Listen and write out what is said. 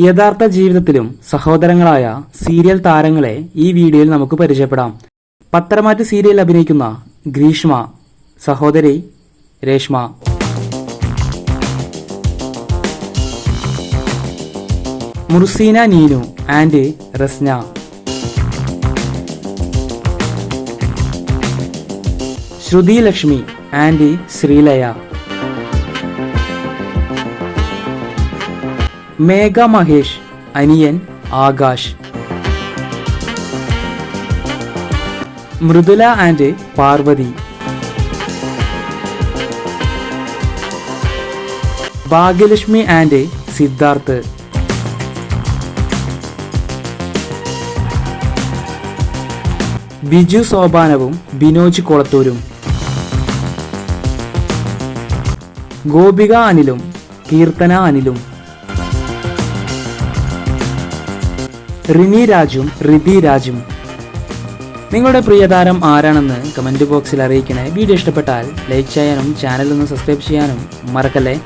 യഥാർത്ഥ ജീവിതത്തിലും സഹോദരങ്ങളായ സീരിയൽ താരങ്ങളെ ഈ വീഡിയോയിൽ നമുക്ക് പരിചയപ്പെടാം. പത്തരമാറ്റ് സീരിയൽ അഭിനയിക്കുന്ന ഗ്രീഷ്മ സഹോദരി രേഷ്മ. മുർസീന നീനു ആൻഡ് റസ്ന. ശ്രുതി ലക്ഷ്മി ആൻഡ് ശ്രീലയ. മേഘ മഹേഷ് അനിയൻ ആകാശ്. മൃദുല ആൻഡ് പാർവതി. ഭാഗ്യലക്ഷ്മി ആൻഡ് സിദ്ധാർത്ഥ്. ബിജു സോപാനവും ബിനോജ് കൊളത്തൂരും. ഗോപിക അനിലും കീർത്തന അനിലും. റിനി രാജും റിതി രാജും. നിങ്ങളുടെ പ്രിയതാരം ആരാണെന്ന് കമന്റ് ബോക്സിൽ അറിയിക്കണേ. വീഡിയോ ഇഷ്ടപ്പെട്ടാൽ ലൈക്ക് ചെയ്യാനും ചാനലൊന്ന് സബ്സ്ക്രൈബ് ചെയ്യാനും മറക്കല്ലേ?